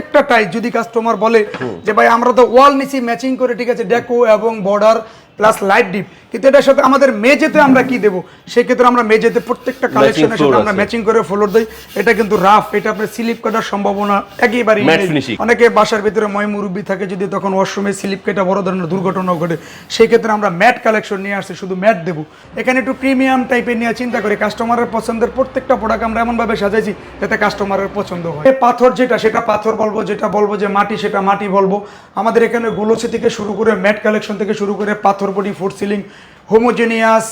প্রত্যেকটা টাই যদি কাস্টমার বলে যে ভাই আমরা তো ওয়াল নিচি ম্যাচিং করে ঠিক আছে ডেকো এবং বর্ডার প্লাস লাইট ডিপ কিন্তু এটার সাথে আমাদের মেজেতে আমরা কি দেবো? সেক্ষেত্রে আমরা মেজেতে প্রত্যেকটা কালেকশনের সাথে আমরা ম্যাচিং করে ফ্লোর দিই। এটা কিন্তু রাফ এটা আপনার স্লিপ কাটার সম্ভাবনা একেবারেই। অনেকে বাসার ভিতরে ময় মুরব্বী থাকে যদি তখন ওয়াশরুমে স্লিপ কেটে বড় ধরনের দুর্ঘটনা ঘটে সেই ক্ষেত্রে আমরা ম্যাট কালেকশন নিয়ে আসছি শুধু ম্যাট দেবো। এখানে একটু প্রিমিয়াম টাইপের নিয়ে চিন্তা করি। কাস্টমারের পছন্দের প্রত্যেকটা প্রোডাক্ট আমরা এমনভাবে সাজাইছি যাতে কাস্টমারের পছন্দ হয়। পাথর যেটা সেটা পাথর বলব যেটা বলব যে মাটি সেটা মাটি বলব। আমাদের এখানে গোলসি থেকে শুরু করে ম্যাট কালেকশন থেকে শুরু করে পাথর বডি ফুড সিলিং হোমোজেনিয়াস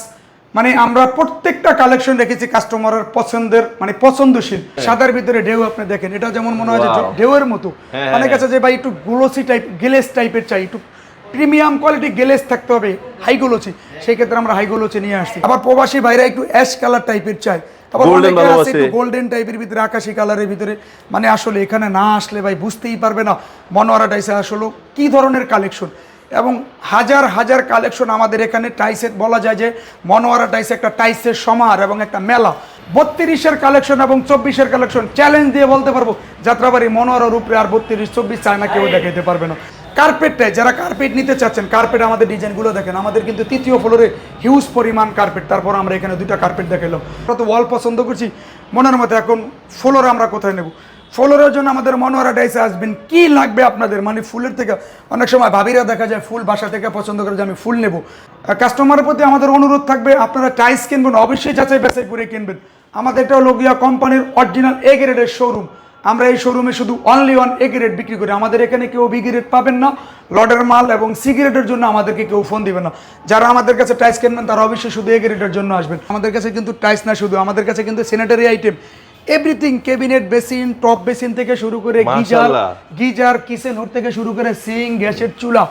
মানে আমরা প্রত্যেকটা কালেকশন রেখেছি কাস্টমারের পছন্দের মানে পছন্দশীল। সাদার ভিতরে ঢেউ আপনি দেখেন এটা যেমন মনে হয় যে. ঢেউয়ের মতো। হ্যাঁ, অনেক আছে যে ভাই একটু গ্লোসি টাইপ গেলেস টাইপের চাই একটু প্রিমিয়াম কোয়ালিটি গেলেস থাকতে হবে হাই গ্লোসি সেই ক্ষেত্রে আমরা হাই গ্লোসি নিয়ে আসছি। আবার প্রবাসী ভাইরা একটু অ্যাশ কালার টাইপের চাই আবার একটু গোল্ডেন টাইপের ভিতরে আকাশি কালারের ভিতরে। মানে আসলে এখানে না আসলে ভাই বুঝতেই পারবে না। মনোয়ারা টাইসে আসলে। কি ধরনের কালেকশন এবং হাজার হাজার কালেকশন আমাদের এখানে টাইসের বলা যায় যে মনোয়ারা টাইসে একটা টাইসের সমার এবং একটা মেলা। বত্রিশের কালেকশন এবং চব্বিশের কালেকশন চ্যালেঞ্জ দিয়ে বলতে পারব, যাত্রাবাড়ি মনোয়ারার উপরে আর বত্রিশ, চব্বিশ চায় না কেউ দেখাইতে পারবে না। কার্পেটটাই যারা কার্পেট নিতে চাচ্ছেন কার্পেট আমাদের ডিজাইনগুলো দেখেন, আমাদের কিন্তু তৃতীয় ফ্লোরে হিউজ পরিমাণ কার্পেট তারপর আমরা এখানে দুইটা কার্পেট দেখালাম তো ওয়াল পছন্দ করছি, মনের মতো এখন ফ্লোর আমরা কোথায় নেব? ফ্লোরের জন্য আমাদের মনোয়ারা ডাইসে আসবেন। কি লাগবে আপনাদের? মানে ফুলের থেকে অনেক সময় ভাবিরা দেখা যায় ফুল বাসা থেকে পছন্দ করে যে আমি ফুল নেব। কাস্টমারের প্রতি আমাদের অনুরোধ থাকবে, আপনারা টাইস কিনবেন, অবশ্যই যাচাই বাছাই করে কিনবেন। আমাদের এটা হলো গিয়া কোম্পানির অরিজিনাল এ গ্রেডের শোরুম আমরা এই শোরুমে শুধু অনলি ওয়ান এ গ্রেড বিক্রি করি। আমাদের এখানে কেউ বি গ্রেড পাবেন না, লডের মাল এবং সিগারেটের জন্য আমাদেরকে কেউ ফোন দিবে না। যারা আমাদের কাছে টাইস কিনবেন, তারা অবশ্যই শুধু এ গ্রেডের জন্য আসবেন। আমাদের কাছে কিন্তু টাইস না শুধু, আমাদের কাছে কিন্তু sanitary item everything cabinet basin top basin থেকে শুরু করে গিজার গিজার কিচেন হোড থেকে শুরু করে সিং গ্যাসের চুলা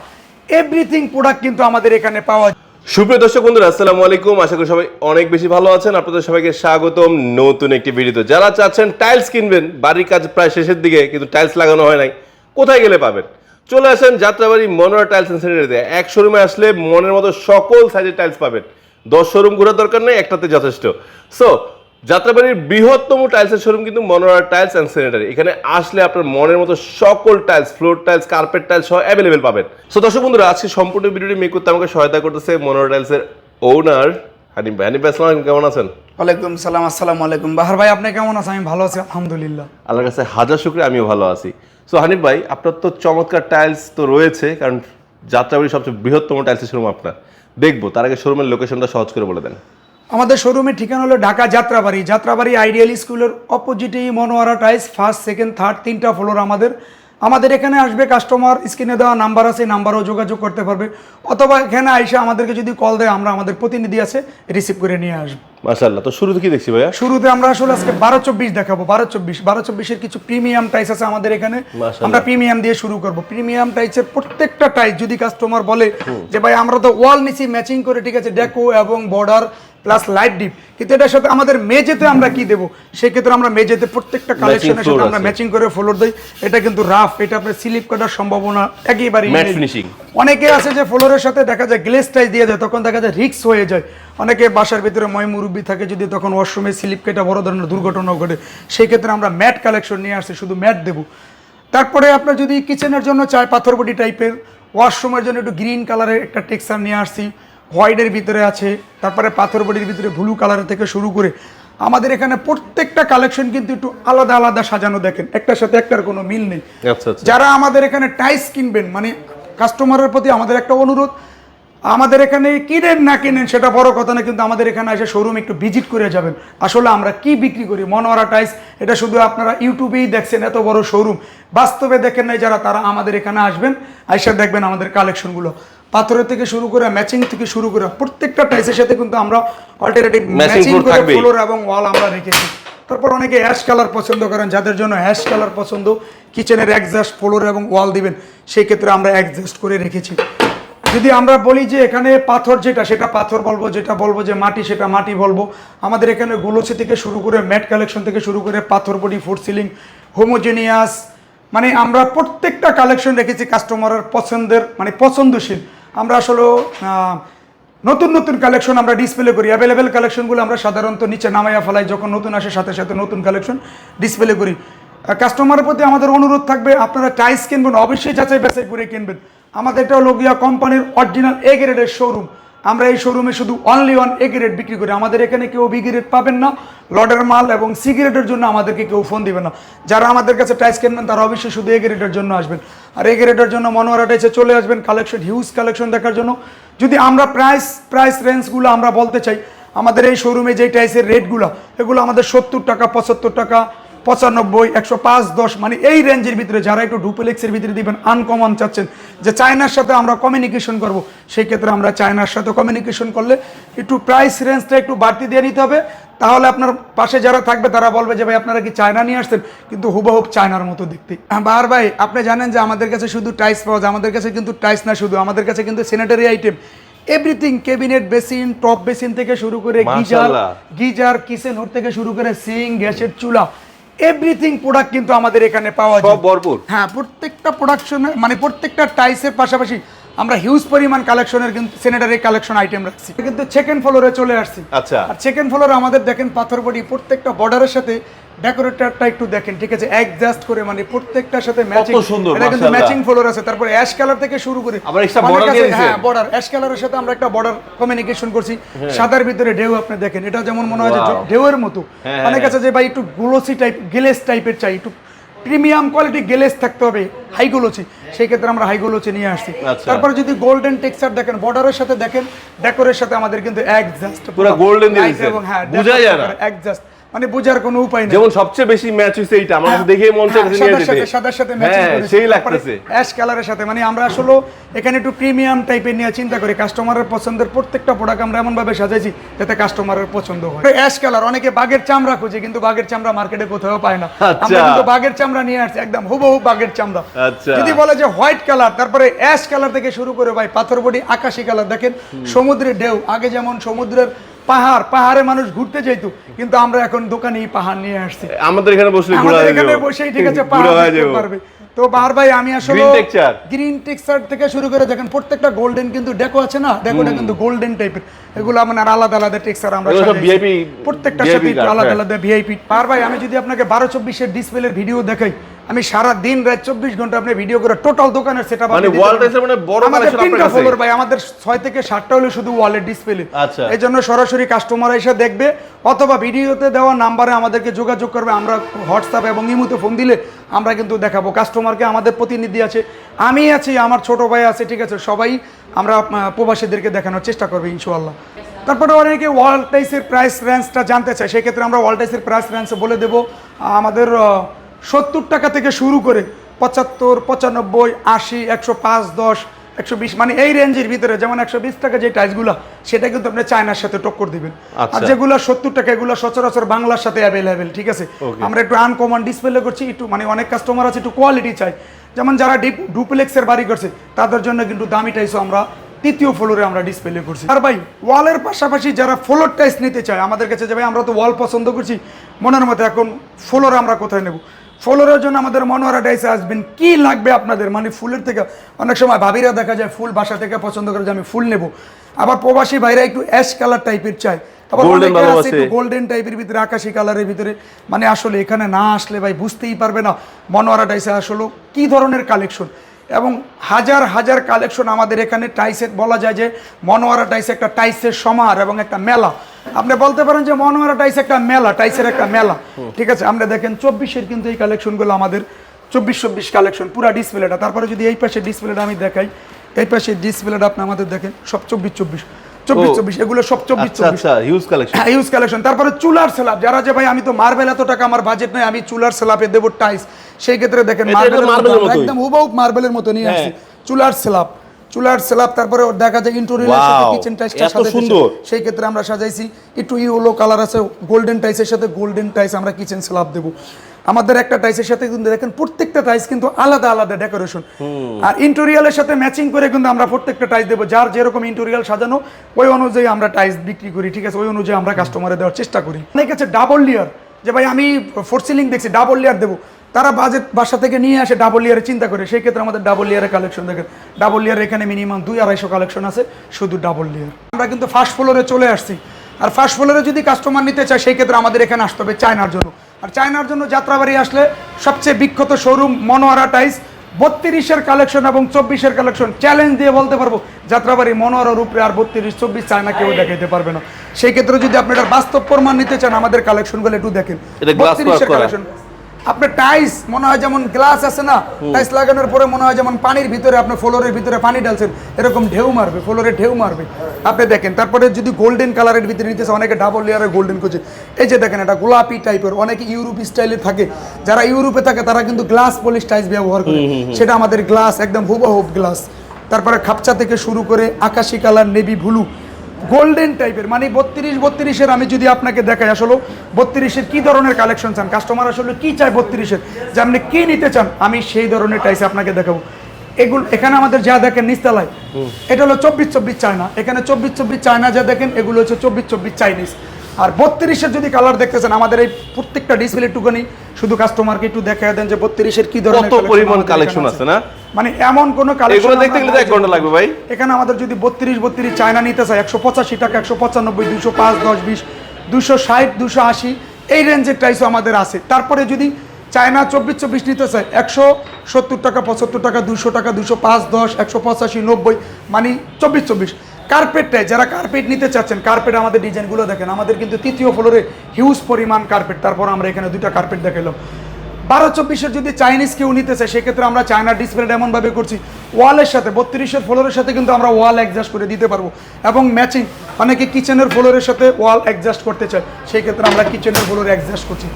এভরিথিং প্রোডাক্ট কিন্তু আমাদের এখানে পাওয়া যায়। সুপ্রিয় দর্শক বন্ধুরা আসসালামু আলাইকুম। আশা করি সবাই অনেক বেশি ভালো আছেন। আপনাদের সবাইকে স্বাগতম নতুন একটি ভিডিওতে। যারা চাচ্ছেন টাইলস কিনবেন বাড়ির কাজ প্রায় শেষের দিকে কিন্তু টাইলস লাগানো হয় নাই কোথায় গেলে পাবেন? চলে আসেন যাত্রাবাড়ি মনোরা টাইলস এন্ড স্যানিটারিতে এক শোরুমে আসলে মনের মতো সকল সাইজের টাইলস পাবেন। দশ শোরুম ঘোরার দরকার নেই একটাতে যথেষ্ট। সো যাত্রাবাড়ির বৃহত্তম টাইলসের শোরুম কিন্তু মনোরা টাইলস অ্যান্ড স্যানিটারি এখানে আসলে আপনার মনের মতো সকল tiles floor tiles carpet tiles সহ অ্যাভেলেবেল পাবেন। সো দর্শক বন্ধুরা আজকে সম্পূর্ণ ভিডিওটি মেক করতে আমাকে সহায়তা করতেছে মনোরা টাইলসের ওনার হানিম ভাই। হানিম ভাই আসসালামু কেমন আছেন? ওয়ালাইকুম সালাম আসসালামু আলাইকুম। বাহার ভাই আপনি কেমন আছেন? আমি ভালো আছি আলহামদুলিল্লাহ। আল্লাহর কাছে হাজার শুক্রিয়া আমিও ভালো আছি। সো হানিফ ভাই আপনার তো চমৎকার টাইলস তো রয়েছে কারণ যাত্রাবাড়ির সবচেয়ে বৃহত্তম টাইলসের শোরুম আপনার। দেখব তার আগে শোরুমের লোকেশনটা সহজ করে বলে দেন। আমাদের শোরুমের ঠিকানা হলো ঢাকা যাত্রাবাড়ি। যাত্রাবাড়ি আইডিয়াল স্কুলের অপোজিটেই Monowara tiles first second third তিনটা ফ্লোর আমাদের। আমাদের এখানে আসবে কাস্টমার স্ক্রিনে দেওয়া নাম্বার আছে নাম্বারও যোগাযোগ করতে পারবে। অথবা এখানে আইসা আমাদেরকে যদি কল দেয় আমরা আমাদের প্রতিনিধি আছে রিসিভ করে নিয়ে আসব। মাশাআল্লাহ তো শুরুতে কি দেখছি ভাইয়া? শুরুতে আমরা আসলে আজকে বারো চব্বিশ দেখাবো বারো চব্বিশ। বারো চব্বিশের কিছু প্রিমিয়াম টাইস আছে আমাদের এখানে। আমরা প্রিমিয়াম দিয়ে শুরু করব। প্রিমিয়াম টাইসের প্রত্যেকটা টাইস যদি কাস্টমার বলে যে ভাই আমরা তো ওয়াল নিচি ম্যাচিং করে ঠিক আছে ডেকো এবং বর্ডার প্লাস লাইট ডিপ কিন্তু এটার সাথে আমাদের মেজেতে আমরা কি দেবো? সেক্ষেত্রে আমরা মেজেতে প্রত্যেকটা কালেকশনের সাথে আমরা ম্যাচিং করে ফ্লোর দিই। এটা কিন্তু রাফ এটা আপনার স্লিপ কাটার সম্ভাবনা একেবারেই নেই। অনেকে আছে যে ফ্লোরের সাথে দেখা যায় গ্লেস টাইস দিয়ে যায় তখন দেখা যায় রিক্স হয়ে যায়। অনেকে বাসার ভিতরে ময় মুরব্বী থাকে যদি তখন ওয়াশরুমে স্লিপ কেটে বড় ধরনের দুর্ঘটনা ঘটে। সেই ক্ষেত্রে আমরা ম্যাট কালেকশন নিয়ে আসছি শুধু ম্যাট দেবো। তারপরে আপনার যদি কিচেনের জন্য চায় পাথরবডি টাইপের ওয়াশরুমের জন্য একটু গ্রিন কালারের একটা টেক্সচার নিয়ে আসছি। হোয়াইটের ভিতরে আছে তারপরে পাথরবডির ভিতরে ব্লু কালারের থেকে শুরু করে। আমাদের এখানে প্রত্যেকটা কালেকশন কিন্তু একটু আলাদা আলাদা সাজানো দেখেন একটার সাথে একটার কোনো মিল নেই। আচ্ছা আচ্ছা। যারা আমাদের এখানে টাইস কিনবেন মানে কাস্টমারের প্রতি আমাদের একটা অনুরোধ আমাদের এখানে কিনেন না কিনেন সেটা বড় কথা না কিন্তু আমাদের এখানে এসে শোরুম একটু ভিজিট করে যাবেন। আসলে আমরা কি বিক্রি করি? মনোয়ারা টাইস এটা শুধু আপনারা ইউটিউবেই দেখছেন এত বড় শোরুম বাস্তবে দেখেন নাই যারা তারা আমাদের এখানে আসবেন আইসা দেখবেন আমাদের কালেকশনগুলো পাথরের থেকে শুরু করে ম্যাচিং থেকে শুরু করে প্রত্যেকটা টাইসের সাথে কিন্তু আমরা অল্টারনেটিভ ম্যাচিং করে ফ্লোর এবং ওয়াল আমরা রেখেছি। তারপর অনেকে অ্যাশ কালার পছন্দ করেন যাদের জন্য অ্যাশ কালার পছন্দ কিচেনের একজাস্ট ফ্লোর এবং ওয়াল দিবেন সেই ক্ষেত্রে আমরা অ্যাডজাস্ট করে রেখেছি। যদি আমরা বলি যে এখানে পাথর যেটা সেটা পাথর বলব যেটা বলব যে মাটি সেটা মাটি বলব। আমাদের এখানে গোলসি থেকে শুরু করে ম্যাট কালেকশন থেকে শুরু করে পাথর বডি ফুড সিলিং হোমোজেনিয়াস মানে আমরা প্রত্যেকটা কালেকশন রেখেছি কাস্টমারের পছন্দের মানে পছন্দশীল। আমরা আসলে নতুন নতুন কালেকশন আমরা ডিসপ্লে করি। অ্যাভেলেবেল কালেকশনগুলো আমরা সাধারণত নিচে নামাইয়া ফেলাই, যখন নতুন আসে সাথে সাথে নতুন কালেকশন ডিসপ্লে করি। কাস্টমারের প্রতি আমাদের অনুরোধ থাকবে, আপনারা টাইস কিনবেন, অবশ্যই যাচাই বাছাই করে কিনবেন। আমাদের এটা হলো গিয়া কোম্পানির অরিজিনাল এ গ্রেডের শোরুম আমরা এই শোরুমে শুধু অনলি ওয়ান এ গ্রেড বিক্রি করি। আমাদের এখানে কেউ বি গ্রেড পাবেন না, লডের মাল এবং সিগারেটের জন্য আমাদেরকে কেউ ফোন দিবেন না। যারা আমাদের কাছে টাইস কিনবেন তারা অবশ্যই শুধু এ গ্রেডের জন্য আসবেন। আর এ গ্রেডের জন্য মনোয়ারা টাইসে চলে আসবেন কালেকশন হিউজ কালেকশন দেখার জন্য। যদি আমরা প্রাইস প্রাইস রেঞ্জগুলো আমরা বলতে চাই, আমাদের এই শোরুমে যে টাইসের রেটগুলো এগুলো আমাদের সত্তর টাকা, পঁচাত্তর টাকা পঁচানব্বই একশো পাঁচ দশ মানে এই রেঞ্জের ভিতরে যারা একটু ডুপ্লেক্সের ভিতরে দিবেন আনকমন চাচ্ছেন যে চায়নার সাথে আমরা কমিউনিকেশন করব সেই ক্ষেত্রে আমরা চায়নার সাথে কমিউনিকেশন করলে একটু প্রাইস রেঞ্জটা একটু বাড়তি দিয়ে নিতে হবে। তাহলে আপনার পাশে যারা থাকবে তারা বলবে যে ভাই আপনারা কি চায়না নিয়ে আসছেন? কিন্তু হুবহুব চায়নার মতো দেখতে। বার ভাই আপনি জানেন যে আমাদের কাছে শুধু টাইস পাওয়া যায় আমাদের কাছে কিন্তু টাইস না শুধু আমাদের কাছে কিন্তু sanitary item everything cabinet basin top basin থেকে শুরু করে গিজার গিজার কিচেন হোড থেকে শুরু করে সিং গ্যাসের চুলা এভরিথিং প্রোডাক্ট কিন্তু আমাদের এখানে পাওয়া যায়। বরপুর ভরপুর। হ্যাঁ প্রত্যেকটা প্রোডাকশনের মানে প্রত্যেকটা টাইসের পাশাপাশি আমরা হিউজ পরিমাণ কালেকশনের কিন্তু সেনেটারি কালেকশন আইটেম রাখছি। কিন্তু সেকেন্ড ফ্লোরে চলে আসছি। আচ্ছা। আর সেকেন্ড ফ্লোরে আমাদের দেখেন পাথরবড়ি প্রত্যেকটা বর্ডারের সাথে ডেকোরেটরটা একটু দেখেন ঠিক আছে? অ্যাডজাস্ট করে মানে প্রত্যেকটার সাথে ম্যাচিং সুন্দর, এটা কিন্তু ম্যাচিং ফ্লোর আছে তারপরে অ্যাশ কালার থেকে শুরু করে আবার কাছে- দিয়ে। হ্যাঁ বর্ডার অ্যাশ কালারের সাথে আমরা একটা বর্ডার কমিউনিকেশন করছি। সাদার ভিতরে ঢেউ আপনি দেখেন। এটা যেমন মনে হয় যে ঢেউয়ের মতো। হ্যাঁ, অনেক হ্যাঁ। আছে যে ভাই একটু গ্লোসি টাইপ গ্লেস টাইপের চাই। একটু প্রিমিয়াম কোয়ালিটি গ্লেস থাকতে হবে। হাই গ্লোসি সেই ক্ষেত্রে আমরা হাই গ্লোসি নিয়ে আসছি। আচ্ছা। তারপরে যদি গোল্ডেন টেক্সচার দেখেন বর্ডারের সাথে দেখেন ডেকোরের সাথে আমাদের কিন্তু একজাস্ট পুরো golden দিয়ে হ্যাঁ বোঝাই যায় না। একজাস্ট মানে বোঝার কোনো উপায় নেই। যেমন সবচেয়ে বেশি ম্যাচ হইছে এইটা আমার কাছে দেখে মন হ্যাঁ, চাইছে নিয়ে যেতে। সাদার সাথে ম্যাচিং হ্যাঁ করেছি। সেই লাগতেছে। অ্যাশ কালারের সাথে মানে আমরা আসলে এখানে একটু প্রিমিয়াম টাইপের নিয়ে চিন্তা করি কাস্টমারের পছন্দের প্রত্যেকটা প্রোডাক্ট আমরা এমন ভাবে সাজাইছি যাতে কাস্টমারের পছন্দ হয়। অ্যাশ কালার অনেকে বাঘের চামড়া খুঁজে কিন্তু বাঘের চামড়া মার্কেটে কোথাও পায় না। আচ্ছা। আমরা কিন্তু বাঘের চামড়া নিয়ে আসছি একদম হুবহু বাঘের চামড়া। আচ্ছা। যদি বলে যে হোয়াইট কালার তারপরে অ্যাশ কালার থেকে শুরু করে ভাই পাথর বডি আকাশি কালার দেখেন সমুদ্রের ঢেউ আগে যেমন সমুদ্রের পাহাড় পাহাড়ে মানুষ ঘুরতে যেত কিন্তু আমরা এখন দোকানে পাহাড় নিয়ে আসছি। আমাদের এখানে বসলে ঘোরা আমাদের এখানে বসেই ঠিক আছে পাহাড় দেখতে পারবে। তো বার ভাই আমি আসলে গ্রিন টেক্সচার থেকে শুরু করে দেখেন প্রত্যেকটা গোল্ডেন কিন্তু ডেকো আছে না? ডেকোটা কিন্তু গোল্ডেন টাইপের এগুলো মানে আলাদা আলাদা টেক্সচার আমরা প্রত্যেকটা সাথে আলাদা হ্যাঁ। আলাদা ভিআইপি বার ভাই আমি যদি আপনাকে বারো চব্বিশের ডিসপ্লের ভিডিও দেখাই আমি সারা দিন রাত চব্বিশ ঘণ্টা আপনি ভিডিও করে টোটাল দোকানের সেটা মানে wall টাইসের মানে বড় আমাদের আপনার তিনটা? ফ্লোর ভাই আমাদের ছয় থেকে সাতটা হলো শুধু ওয়ালের ডিসপ্লে আচ্ছা। এই জন্য সরাসরি কাস্টমার এসে দেখবে অথবা ভিডিওতে দেওয়া নাম্বারে আমাদেরকে যোগাযোগ করবে। আমরা হোয়াটসঅ্যাপ এবং ইমুতে ফোন দিলে আমরা কিন্তু দেখাবো। কাস্টমারকে আমাদের প্রতিনিধি আছে আমি আছি আমার ছোট ভাই আছে ঠিক আছে? সবাই আমরা প্রবাসীদেরকে দেখানোর চেষ্টা করব ইনশাল্লাহ তারপরে অনেকে ওয়াল টাইসের প্রাইস রেঞ্জটা জানতে চায় সেক্ষেত্রে আমরা ওয়াল টাইসের প্রাইস রেঞ্জ বলে দেবো। আমাদের সত্তর টাকা থেকে শুরু করে পঁচাত্তর পঁচানব্বই আশি একশো পাঁচ দশ একশো বিশ মানে এই রেঞ্জের ভিতরে যেমন একশো বিশ টাকা যে টাইসগুলো সেটা কিন্তু আপনি চায়নার সাথে টক্কর দিবেন। আর আচ্ছা। যেগুলো সত্তর টাকা এগুলো সচরাচর বাংলার সাথে অ্যাভেলেবেল ঠিক আছে? আমরা একটু আনকমন ডিসপ্লে করছি একটু মানে অনেক কাস্টমার আছে একটু কোয়ালিটি চাই। যেমন যারা ডিপ ডুপ্লেক্সের বাড়ি করছে তাদের জন্য কিন্তু দামি টাইসও আমরা তৃতীয় ফ্লোরে আমরা ডিসপ্লে করছি। আর ভাই ওয়ালের পাশাপাশি যারা ফ্লোর টাইস নিতে চায় আমাদের কাছে যাবে আমরা তো ওয়াল পছন্দ করছি মনের মতো এখন ফ্লোর আমরা কোথায় নেব? ফ্লোরের জন্য আমাদের মনোহরা ডাইসে আসবেন। কি লাগবে আপনাদের? মানে ফুলের থেকে অনেক সময় ভাবিরা দেখা যায় ফুল বাসা থেকে পছন্দ করে যে আমি ফুল নেব। আবার প্রবাসী ভাইরা একটু অ্যাশ কালার টাইপের চায়। আবার গোল্ডেন টাইপের ভিতরে আকাশি কালারের ভিতরে। মানে আসলে এখানে না আসলে ভাই বুঝতেই পারবে না মনোয়ারা ডাইসে আসলে। কি ধরনের কালেকশন এবং হাজার হাজার কালেকশন আমাদের এখানে টাইসের বলা যায় যে মনোয়ারা টাইস একটা টাইসের সমার এবং একটা মেলা। আপনি বলতে পারেন যে মনোয়ারা টাইস একটা মেলা টাইসের একটা মেলা। ঠিক আছে আমরা দেখেন চব্বিশের কিন্তু এই কালেকশনগুলো আমাদের চব্বিশ চব্বিশ কালেকশন পুরো ডিসপ্লেটা তারপরে যদি এই পাশে ডিসপ্লেটা আমি দেখাই এই পাশে ডিসপ্লেটা আপনি আমাদের দেখেন সব চব্বিশ চব্বিশ। চব্বিশ চব্বিশ এগুলো সব চব্বিশ আচ্ছা চব্বিশ। আচ্ছা হিউজ কালেকশন হ্যাঁ কালেকশন তারপরে চুলার স্ল্যাব যারা যে ভাই আমি তো মার্বেল এত টাকা আমার বাজেট নাই আমি চুলার স্ল্যাবে দেবো টাইস সেই ক্ষেত্রে দেখেন মার্বেল। একদম হুবহু মার্বেলের মতো নিয়ে আসছি। হ্যাঁ। চুলার স্ল্যাব চুলার স্ল্যাব তারপরে দেখা যায় ইন্টোরিয়ারের সাথে কিচেন টাইসটা এত সুন্দর। সেই ক্ষেত্রে আমরা সাজাইছি। একটু ইউলো কালার আছে গোল্ডেন টাইসের সাথে গোল্ডেন টাইস আমরা কিচেন স্ল্যাব দেবো। আমাদের একটা টাইসের সাথে কিন্তু দেখেন প্রত্যেকটা টাইস কিন্তু আলাদা আলাদা ডেকোরেশন আর ইন্টোরিয়ালের সাথে ম্যাচিং করে কিন্তু আমরা প্রত্যেকটা টাইস দেবো। যার যেরকম ইন্টোরিয়াল সাজানো ওই অনুযায়ী আমরা টাইস বিক্রি করি ঠিক আছে? ওই অনুযায়ী আমরা কাস্টমারে দেওয়ার চেষ্টা করি। অনেক আছে ডাবল লেয়ার যে ভাই আমি ফোর সিলিং দেখছি ডাবল লেয়ার দেবো। তারা বাজেট বাসা থেকে নিয়ে আসে ডাবল লেয়ারে চিন্তা করে। সেই ক্ষেত্রে আমাদের ডাবল লেয়ারের কালেকশন দেখেন। ডাবল লেয়ার এখানে মিনিমাম দুই আড়াইশো কালেকশন আছে শুধু ডাবল লেয়ার আমরা কিন্তু ফার্স্ট ফ্লোরে চলে আসছি। আর ফার্স্ট ফ্লোরে যদি কাস্টমার নিতে চায় সেই ক্ষেত্রে আমাদের এখানে আসতে হবে চায়নার জন্য। আর চায়নার জন্য যাত্রাবাড়ি আসলে সবচেয়ে বিখ্যাত শোরুম মনোয়ারা টাইস বত্রিশের কালেকশন এবং চব্বিশের কালেকশন চ্যালেঞ্জ দিয়ে বলতে পারব যাত্রাবাড়ি মনোয়ারার উপরে আর বত্রিশ চব্বিশ চায়না কেউ দেখাইতে পারবে না। সেই ক্ষেত্রে যদি আপনি এটা বাস্তব প্রমাণ নিতে চান আমাদের কালেকশনগুলো একটু দেখেন। এটা glass work 32 এর করা। কালেকশন আপনার টাইস মনে হয় যেমন গ্লাস আছে না টাইস লাগানোর পরে মনে হয় যেমন পানির ভিতরে আপনার ফ্লোরের ভিতরে পানি ডালছেন এরকম ঢেউ মারবে ফ্লোরে ঢেউ মারবে। আপনি দেখেন তারপরে যদি গোল্ডেন কালারের ভিতরে নিতেছে অনেকে ডাবল লেয়ারের গোল্ডেন করছে এই যে দেখেন এটা গোলাপি টাইপের অনেকে ইউরোপ স্টাইলে থাকে। যারা ইউরোপে থাকে তারা কিন্তু গ্লাস পলিশ টাইস ব্যবহার করে। সেটা আমাদের গ্লাস একদম হুবহুব গ্লাস তারপরে খাপচা থেকে শুরু করে আকাশি কালার নেভি ব্লু গোল্ডেন টাইপের মানে বত্রিশ বত্রিশের আমি যদি আপনাকে দেখাই আসলে বত্রিশের কি ধরনের কালেকশন চান? কাস্টমার আসলে কি চায় বত্রিশের? যে আপনি কি নিতে চান আমি সেই ধরনের টাইস আপনাকে দেখাবো। এগুলো এখানে আমাদের যা দেখেন নিস্তালায় এটা হলো চব্বিশ চব্বিশ চায়না। এখানে চব্বিশ চব্বিশ চায়না যা দেখেন এগুলো হচ্ছে চব্বিশ চব্বিশ চাইনিজ। আর বত্রিশের যদি কালার দেখতেছেন আমাদের এই প্রত্যেকটা ডিসপ্লে টুকানি শুধু কাস্টমারকে একটু দেখা দেন যে বত্রিশের কি ধরনের কত পরিমাণ কালেকশন আছে। না? মানে এমন কোনো কালেকশন দেখতে গেলে এক ঘণ্টা লাগবে ভাই। এখানে আমাদের যদি বত্রিশ বত্রিশ চায়না নিতে চায় একশো পঁচাশি টাকা একশো পঁচানব্বই দুশো পাঁচ দশ বিশ দুশো ষাট দুশো আশি এই রেঞ্জের টাইসও আমাদের আছে। তারপরে যদি চায়না চব্বিশ চব্বিশ নিতে চায় একশো সত্তর টাকা পঁচাত্তর টাকা দুশো টাকা দুশো পাঁচ দশ একশো পঁচাশি নব্বই মানে চব্বিশ চব্বিশ। কার্পেটটাই যারা কার্পেট নিতে চাচ্ছেন কার্পেট আমাদের ডিজাইনগুলো দেখেন, আমাদের কিন্তু তৃতীয় ফ্লোরে হিউজ পরিমাণ কার্পেট তারপর আমরা এখানে দুইটা কার্পেট দেখালাম বারো চব্বিশের যদি চাইনিজ কেউ নিতে চায়, সেক্ষেত্রে আমরা চায়নার ডিসপ্লে এমনভাবে করছি ওয়ালের সাথে, বত্রিশের ফ্লোরের সাথে কিন্তু আমরা ওয়াল অ্যাডজাস্ট করে দিতে পারব। এবং ম্যাচিং অনেকে কিচেনের ফ্লোরের সাথে ওয়াল অ্যাডজাস্ট করতে চায় সেই ক্ষেত্রে আমরা কিচেনের ফ্লোরে অ্যাডজাস্ট করছি।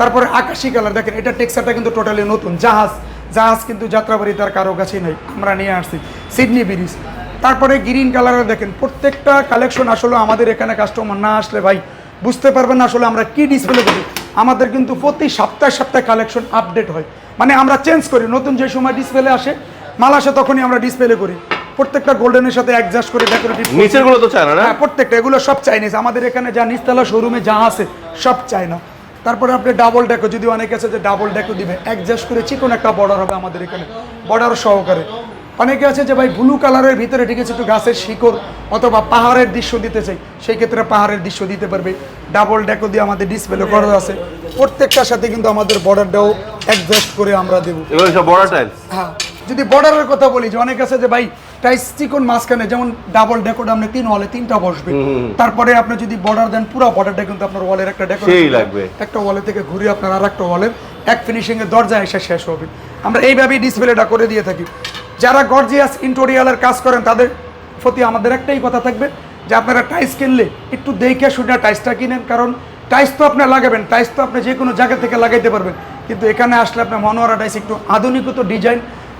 তারপরে আকাশি কালার দেখেন, এটা টেক্সারটা কিন্তু টোটালি নতুন, জাহাজ জাহাজ কিন্তু যাত্রাবাড়ি, তার কারও কাছেই নেই, আমরা নিয়ে আসছি। সিডনি ব্রিজ তারপরে গ্রিন কালারের দেখেন প্রত্যেকটা কালেকশন আসলে আমাদের এখানে কাস্টমার না আসলে ভাই বুঝতে পারবেন না আসলে আমরা কি ডিসপ্লে করি। আমাদের কিন্তু প্রতি সপ্তাহে সপ্তাহে কালেকশন আপডেট হয়। মানে আমরা চেঞ্জ করি নতুন যে সময় ডিসপ্লে আসে মাল আসে তখনই আমরা ডিসপ্লে করি। প্রত্যেকটা গোল্ডেনের সাথে অ্যাডজাস্ট করে ডেকোরেটিভ নিচেরগুলো তো না না? হ্যাঁ প্রত্যেকটা এগুলো সব চাইনিজ আমাদের এখানে যা নিচতলা শোরুমে যা আছে সব চায়না তারপরে আপনি ডাবল ডেকো যদি অনেকে আছে যে ডাবল ডেকো দিবে অ্যাডজাস্ট করে চিকন একটা বর্ডার হবে আমাদের এখানে বর্ডার সহকারে। অনেকে আছে যে ভাই ব্লু কালারের ভিতরে ঠিক আছে একটু গাছের শিকড় অথবা পাহাড়ের দৃশ্য দিতে চাই সেই ক্ষেত্রে পাহাড়ের দৃশ্য দিতে পারবে। ডাবল ডেকো দিয়ে আমাদের ডিসপ্লে করা আছে। প্রত্যেকটার সাথে কিন্তু আমাদের বর্ডারটাও অ্যাডজাস্ট করে আমরা দেবো। হ্যাঁ যদি বর্ডারের কথা বলি যে অনেক আছে যে ভাই টাইস চিকন মাঝখানে যেমন ডাবল ডেকোড আপনি তিন ওয়ালে তিনটা বসবে। তারপরে আপনি যদি বর্ডার দেন পুরো বর্ডারটা কিন্তু আপনার ওয়ালের একটা সেই লাগবে। একটা ওয়ালে থেকে ঘুরে আপনার আর একটা ওয়ালের এক ফিনিশিং এর দরজা এসে শেষ হবে। আমরা এইভাবেই ডিসপ্লেটা করে দিয়ে থাকি। যারা গর্জিয়াস ইন্টোরিয়ালের কাজ করেন, তাদের প্রতি আমাদের একটাই কথা থাকবে যে আপনারা টাইস কিনলে একটু দেখে শুনে টাইসটা কিনেন। কারণ টাইস তো আপনি লাগাবেন টাইস তো আপনি যে কোনো জায়গা থেকে লাগাইতে পারবেন। কিন্তু এখানে আসলে আপনার মনোয়ারা টাইস একটু আধুনিকত ডিজাইন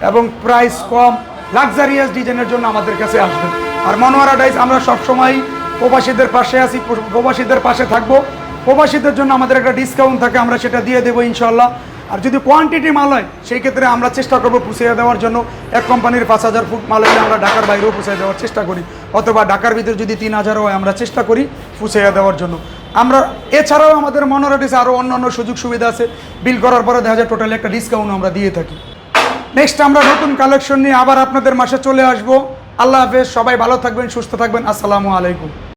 এবং প্রাইস কম লাক্সারিয়াস ডিজাইনের জন্য আমাদের কাছে আসবেন আর মনোয়ারা টাইস আমরা সবসময় প্রবাসীদের পাশে আছি, প্রবাসীদের পাশে থাকব। প্রবাসীদের জন্য আমাদের একটা ডিসকাউন্ট থাকে, আমরা সেটা দিয়ে দেবো ইনশাল্লাহ আর যদি কোয়ান্টিটি মাল হয়, সেই ক্ষেত্রে আমরা চেষ্টা করব পুষিয়ে দেওয়ার জন্য। এক কোম্পানির পাঁচ হাজার ফুট মাল হলে আমরা ঢাকার বাইরেও পুষিয়ে দেওয়ার চেষ্টা করি। অথবা ঢাকার ভিতরে যদি তিন হাজারও হয়, আমরা চেষ্টা করি পুষিয়ে দেওয়ার জন্য। আমরা, এছাড়াও আমাদের মনোরাটিসে আরও অন্যান্য সুযোগ সুবিধা আছে। বিল করার পরে দেখা যায় টোটালি একটা ডিসকাউন্ট আমরা দিয়ে থাকি। নেক্সট আমরা নতুন কালেকশন নিয়ে আবার আপনাদের মাসে চলে আসব। আল্লাহ হাফেজ, সবাই ভালো থাকবেন, সুস্থ থাকবেন। আসসালামু আলাইকুম।